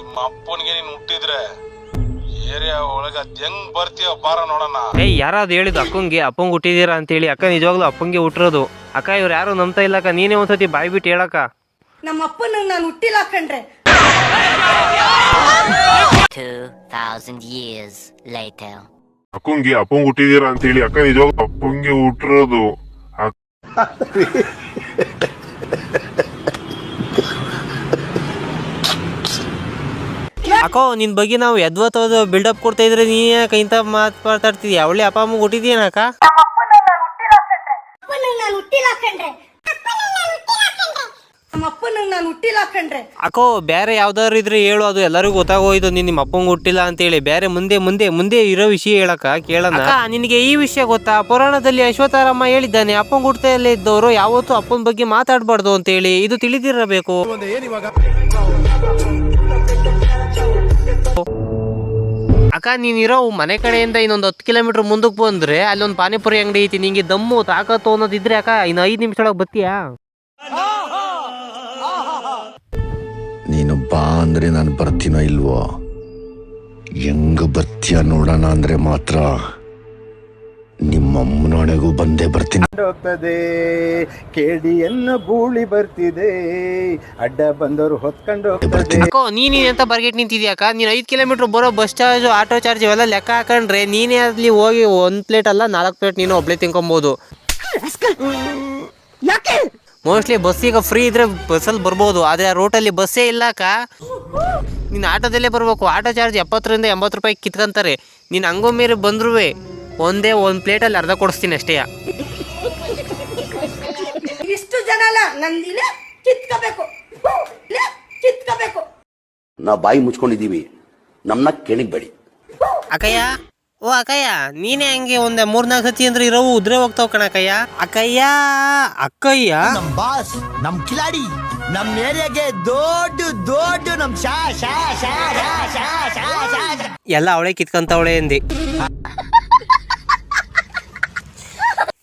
ನಿಮ್ಮ ಅಪ್ಪನಿಗೆ ನೀನ್ ಹುಟ್ಟಿದ್ರೆ ಏರಿಯಾ ಒಳಗ ಅದ್ ಹೆಂಗ್ ಬರ್ತೀಯ ಬಾರ ನೋಡೋಣ ಏ ಯಾರಾದ್ರು ಹೇಳಿದ್ ಅಕ್ಕಂಗೆ ಅಪ್ಪಂಗೆ ಹುಟ್ಟಿದೀರಾ ಅಂತೇಳಿ ಅಕ್ಕ ನಿಜವಾಗ್ಲೂ ಅಪ್ಪಂಗೆ ಹುಟ್ಟಿರೋದು. ಅಕ್ಕ ಇವ್ರು ಯಾರು ನಂಬ್ತಾ ಇಲ್ಲಕ್ಕ ನೀನೇ ಒಂದ್ಸತಿ ಬಾಯ್ ಬಿಟ್ಟು ಹೇಳಕ್ಕ. ನಮ್ಮ ಅಪ್ಪನ ನಾನು ಹುಟ್ಟಿಲ್ಲ ಕಣ್ರೆ. 2,000 years later. ಅಕ್ಕಂಗೆ ಅಪ್ಪಂಗ್ ಹುಟ್ಟಿದೀರಾ ಅಂತ ಹೇಳಿ. ಅಕ್ಕ ನಿಜವಾಗ ಅಪ್ಪಂಗೆ ಹುಟ್ಟಿರೋದು. ಅಕ್ಕೋ ನಿನ್ ಬಗ್ಗೆ ನಾವು ಎದ್ವತ್ತೋದು ಬಿಲ್ಡಪ್ ಕೊಡ್ತಾ ಇದ್ರೆ ನೀ ಯಾಕೆ ಇಂತ ಮಾತ್ ಮಾತಾಡ್ತಿದ್ಯಾ? ಅವಳಿ ಅಪ್ಪ ಅಮ್ಮ ಹುಟ್ಟಿದ್ಯೇನಕ್ಕ? ಹುಟ್ಟಿಲ್ಲ ನಮ್ಮ ಅಪ್ಪನಿಗೆ ನಾನು ಹುಟ್ಟಿಲ್ಲ ಕಣ್ರೆ. ಅಕ್ಕೋ ಬೇರೆ ಯಾವ್ದಾದ್ರು ಇದ್ರೆ ಹೇಳು ಅದು ಎಲ್ಲರಿಗೂ ಗೊತ್ತಾಗೋಯ್ತು ನೀನ್ ನಿಮ್ಮ ಅಪ್ಪಂಗೆ ಹುಟ್ಟಿಲ್ಲ ಅಂತೇಳಿ. ಬೇರೆ ಮುಂದೆ ಮುಂದೆ ಮುಂದೆ ಇರೋ ವಿಷಯ ಹೇಳಕ್ಕ ಕೇಳೋಣ. ಅಕ್ಕ, ನಿನಗೆ ಈ ವಿಷಯ ಗೊತ್ತಾ? ಪುರಾಣದಲ್ಲಿ ಅಶ್ವತ್ಥಾರಮ್ಮ ಹೇಳಿದ್ದಾನೆ ಅಪ್ಪಂಗೆ ಹುಟ್ಟದಲ್ಲೇ ಇದ್ದವರು ಯಾವತ್ತೂ ಅಪ್ಪನ ಬಗ್ಗೆ ಮಾತಾಡಬಾರ್ದು ಅಂತೇಳಿ. ಇದು ತಿಳಿದಿರಬೇಕು. ಅಕ್ಕ ನೀನಿರೋ ಮನೆ ಕಡೆಯಿಂದ ಇನ್ನೊಂದು ಹತ್ತು ಕಿಲೋಮೀಟರ್ ಮುಂದಕ್ಕೆ ಬಂದ್ರೆ ಅಲ್ಲೊಂದು ಪಾನಿಪುರಿ ಅಂಗಡಿ ಐತಿ ನಿಂಗೆ ದಮ್ಮು ತಾಕತ್ತು ಅನ್ನೋದಿದ್ರೆ ಅಕ್ಕ ಇನ್ನು ಐದು ನಿಮಿಷ ಒಳಗೆ ಬತ್ತೀಯಾ ನೀನು ಬಾ ಅಂದ್ರೆ ನಾನು ಬರ್ತೀನೋ ಇಲ್ವೋ? ಹೆಂಗ ಬರ್ತೀಯ ನೋಡೋಣ ಅಂದ್ರೆ ಮಾತ್ರ ನಿಮ್ಮಮ್ಮನೊಳಗೂ ಬಂದೇ ಬರ್ತೀನಿ. ಹೋಗ್ತದೆ ಕೇಡಿಯನ್ನು ಬೂಳಿ ಬರ್ತಿದೆ ಅಡ್ಡ ಬಂದವರು ಹೊತ್ಕೊಂಡು ಹೋಗ್ತದೆ. ಬರ್ತೀನಿ. ಅಕ್ಕೋ ನೀನು ಅಂತ ಬರ್ಗೆಟ್ ನಿಂತಿದ್ಯಾಕ ನೀನ್ ಐದ್ ಕಿಲೋಮೀಟರ್ ಬರೋ ಬಸ್ ಚಾರ್ಜ್ ಆಟೋ ಚಾರ್ಜ್ ಇವೆಲ್ಲ ಲೆಕ್ಕ ಹಾಕೊಂಡ್ರೆ ನೀನೇ ಅಲ್ಲಿ ಹೋಗಿ ಒಂದ್ ಪ್ಲೇಟ್ ಅಲ್ಲ ನಾಲ್ಕು ಪ್ಲೇಟ್ ನೀನು ಒಬ್ಳೆ ತಿನ್ಕೊಬೋದು. ಮೋಸ್ಟ್ಲಿ ಬಸ್ ಈಗ ಫ್ರೀ ಇದ್ರೆ ಬಸ್ಸಲ್ಲಿ ಬರ್ಬೋದು. ಆದರೆ ಆ ರೂಟಲ್ಲಿ ಬಸ್ಸೇ ಇಲ್ಲಕ್ಕ ನೀನು ಆಟೋದಲ್ಲೇ ಬರಬೇಕು. ಆಟೋ ಚಾರ್ಜ್ ಎಪ್ಪತ್ತರಿಂದ ಎಂಬತ್ತು ರೂಪಾಯಿ ಕಿತ್ಕೊಂತಾರೆ. ನೀನು ಹಂಗೊಮ್ಮೆ ಬಂದ್ರೂ ಒಂದೇ ಒಂದು ಪ್ಲೇಟಲ್ಲಿ ಅರ್ಧ ಕೊಡಿಸ್ತೀನಿ ಅಷ್ಟೇ. ಇಷ್ಟು ಜನ ಅಲ್ಲ ನಂದಿನ ಇಲ್ಲೇ ಕಿತ್ಕೋಬೇಕು ಇಲ್ಲೇ ಕಿತ್ಕೋಬೇಕು. ನಾವು ಬಾಯಿ ಮುಚ್ಕೊಂಡಿದ್ದೀವಿ. ನಮ್ಮನ್ನ ಕೆಣಿಗ್ಬೇಡಿ. ಅಕ್ಕಯ್ಯ ಓ ಅಕ್ಕಯ್ಯ ನೀನೇ ಹಂಗೆ ಒಂದ್ ಮೂರ್ನಾಲ್ಕು ಸತಿ ಅಂದ್ರೆ ಇರೋವು ಉದ್ರೆ ಹೋಗ್ತಾವ ಕಣ ಅಕ್ಕಯ್ಯ. ಅಕ್ಕಯ್ಯ ನಮ್ ಬಾಸ್ ನಮ್ ಕಿಲಾಡಿ ನಮ್ ಏರಿಯಾಗೆ ದೊಡ್ಡ ದೊಡ್ಡ ನಮ್ ಶಾ ಶಾ ಶಾ ಶಾ ಶಾ ಶಾ ಶಾ ಶಾ. ಎಲ್ಲ ಅವಳೆ ಕಿತ್ಕೊಂತವಳೆ ಎಂದಿ.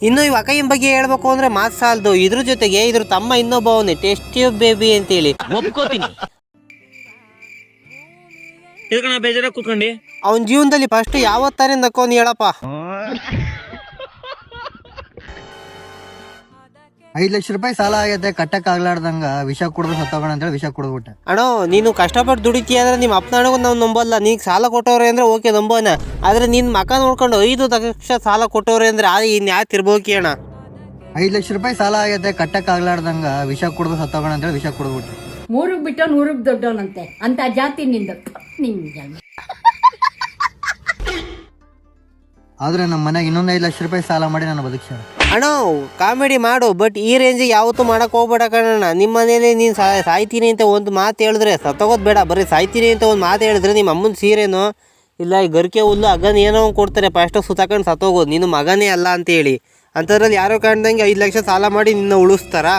ಇನ್ನು ಇವ್ ಅಕ್ಕಯ್ಯನ ಬಗ್ಗೆ ಹೇಳ್ಬೇಕು ಅಂದ್ರೆ ಮಾತ್ ಸಾಲದು. ಇದ್ರ ಜೊತೆಗೆ ಇದ್ರ ತಮ್ಮ ಇನ್ನೊಬ್ಬ ಅವನೇ ಟೆಸ್ಟಿ ಬೇಬಿ ಅಂತೇಳಿ. ಒಪ್ಕೋತೀನಿ. ಬೇಜಾರ ಕೂತ್ಕೊಂಡಿ? ಅವನ ಜೀವನದಲ್ಲಿ ಫಸ್ಟ್ ಯಾವತ್ತಾರಿಂದ ಕೋನ್ ಹೇಳಪ್ಪ. ಐದ್ ಲಕ್ಷ ರೂಪಾಯಿ ಸಾಲ ಆಗೈತೆ ಕಟ್ಟಕ್ ಆಗ್ಲಾರ್ದಂಗ ವಿಷ ಕುಡ್ದು ಸತ್ತೋಗೋಣ ಅಂತೇಳಿ ವಿಷ ಕುಡ್ದ್ಬಿಟ್ಟೆ. ಅಣ್ಣ ನೀನು ಕಷ್ಟಪಟ್ಟು ದುಡಿತಿ ಅಂದ್ರೆ ನಿಮ್ಮ ಅಪ್ಪನಗೂ ನಾವು ನಂಬಲ್ಲ. ನೀನು ಸಾಲ ಕೊಟ್ಟವ್ರೆ ಅಂದ್ರೆ ಓಕೆ ನಂಬೋಣ ಆದ್ರೆ ನಿನ್ ಮಕ ನೋಡ್ಕೊಂಡು ಐದು ಲಕ್ಷ ಸಾಲ ಕೊಟ್ಟವ್ರೆ ಅಂದ್ರೆ ಆ ಇನ್ ಯಾತ್ ಇರ್ಬೋಕಿ ಅಣ್ಣ. ಐದ್ ಲಕ್ಷ ರೂಪಾಯಿ ಸಾಲ ಆಗೈತೆ ಕಟ್ಟಕ್ ಆಗ್ಲಾರ್ದಂಗ ವಿಷ ಕುಡ್ದು ಸತ್ತೋಗೋಣ ಅಂತೇಳಿ ವಿಷ ಕುಡ್ದ್ಬಿಟ್ಟೆ. ಮೂರಿಗೆ ಬಿಟ್ಟು ನೂರಿಗೆ ದೊಡ್ಡವನಂತೆ. ಅಂತ ಜಾತಿ ನಿಂದು. ಜನ್ಮ ಆದ್ರೆ ನಮ್ಮ ಮನೆಗೆ ಇನ್ನೊಂದು ಐದು ಲಕ್ಷ ರೂಪಾಯಿ ಸಾಲ ಮಾಡಿ ನಾನು ಬದುಕ ಅಣ್ಣ ಕಾಮಿಡಿ ಮಾಡು ಬಟ್ ಈ ರೇಂಜಿಗೆ ಯಾವತ್ತೂ ಮಾಡಕ್ ಹೋಗ್ಬೇಡ ಕಣಣ್ಣ. ನಿಮ್ಮ ಮನೇಲಿ ನೀನು ಸಾಯ್ತೀನಿ ಅಂತ ಒಂದು ಮಾತು ಹೇಳಿದ್ರೆ ಸತ್ತೋಗೋದು ಬೇಡ. ಬರೀ ಸಾಯ್ತೀನಿ ಅಂತ ಒಂದು ಮಾತು ಹೇಳಿದ್ರೆ ನಿಮ್ಮ ಅಮ್ಮನ ಸೀರೆನೋ? ಇಲ್ಲ ಈ ಗರ್ಕೆ ಹುಲ್ಲು ಅಗನ್ ಏನೋ ಕೊಡ್ತಾರೆ. ಫಸ್ಟ್ ಸುತ್ತಾಕೊಂಡು ಸತ್ತೋಗೋದು. ನಿನ್ನ ಮಗನೇ ಅಲ್ಲ ಅಂತ ಹೇಳಿ ಅಂಥದ್ರಲ್ಲಿ ಯಾರೋ ಕಾಣ್ದಂಗೆ ಐದು ಲಕ್ಷ ಸಾಲ ಮಾಡಿ ನಿನ್ನ ಉಳಿಸ್ತಾರಾ?